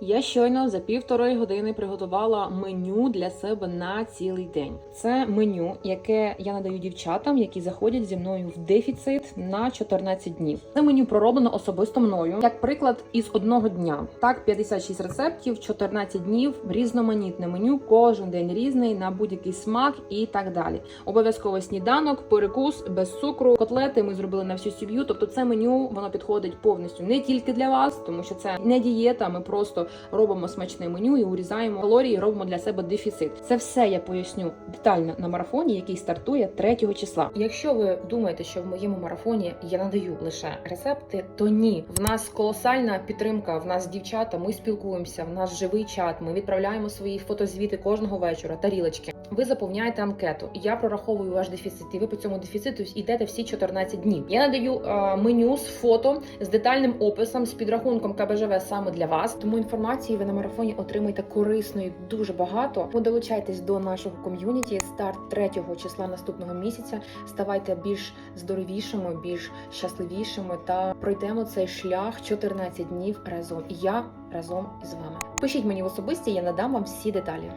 Я щойно за півтори години приготувала меню для себе на цілий день. Це меню, яке я надаю дівчатам, які заходять зі мною в дефіцит на 14 днів. Це меню пророблено особисто мною, як приклад із одного дня. Так, 56 рецептів, 14 днів, різноманітне меню, кожен день різний на будь-який смак і так далі. Обов'язково сніданок, перекус без цукру, котлети. Ми зробили на всю сім'ю. Тобто, це меню воно підходить повністю не тільки для вас, тому що це не дієта. Ми просто робимо смачне меню і урізаємо калорії, робимо для себе дефіцит. Це все я поясню детально на марафоні, який стартує 3 числа. Якщо ви думаєте, що в моєму марафоні я надаю лише рецепти, то ні. В нас колосальна підтримка. В нас дівчата. Ми спілкуємося. В нас живий чат. Ми відправляємо свої фотозвіти кожного вечора, тарілочки. Ви заповняєте анкету. Я прораховую ваш дефіцит, і ви по цьому дефіциту йдете всі 14 днів. Я надаю е, меню з фото з детальним описом, з підрахунком КБЖВ саме для вас. Тому інформації ви на марафоні отримаєте корисної дуже багато. Ви долучайтесь до нашого ком'юніті. Старт 3 числа наступного місяця. Ставайте більш здоровішими, більш щасливішими та пройдемо цей шлях 14 днів разом. Я разом із вами. Пишіть мені в особисті, я надам вам всі деталі.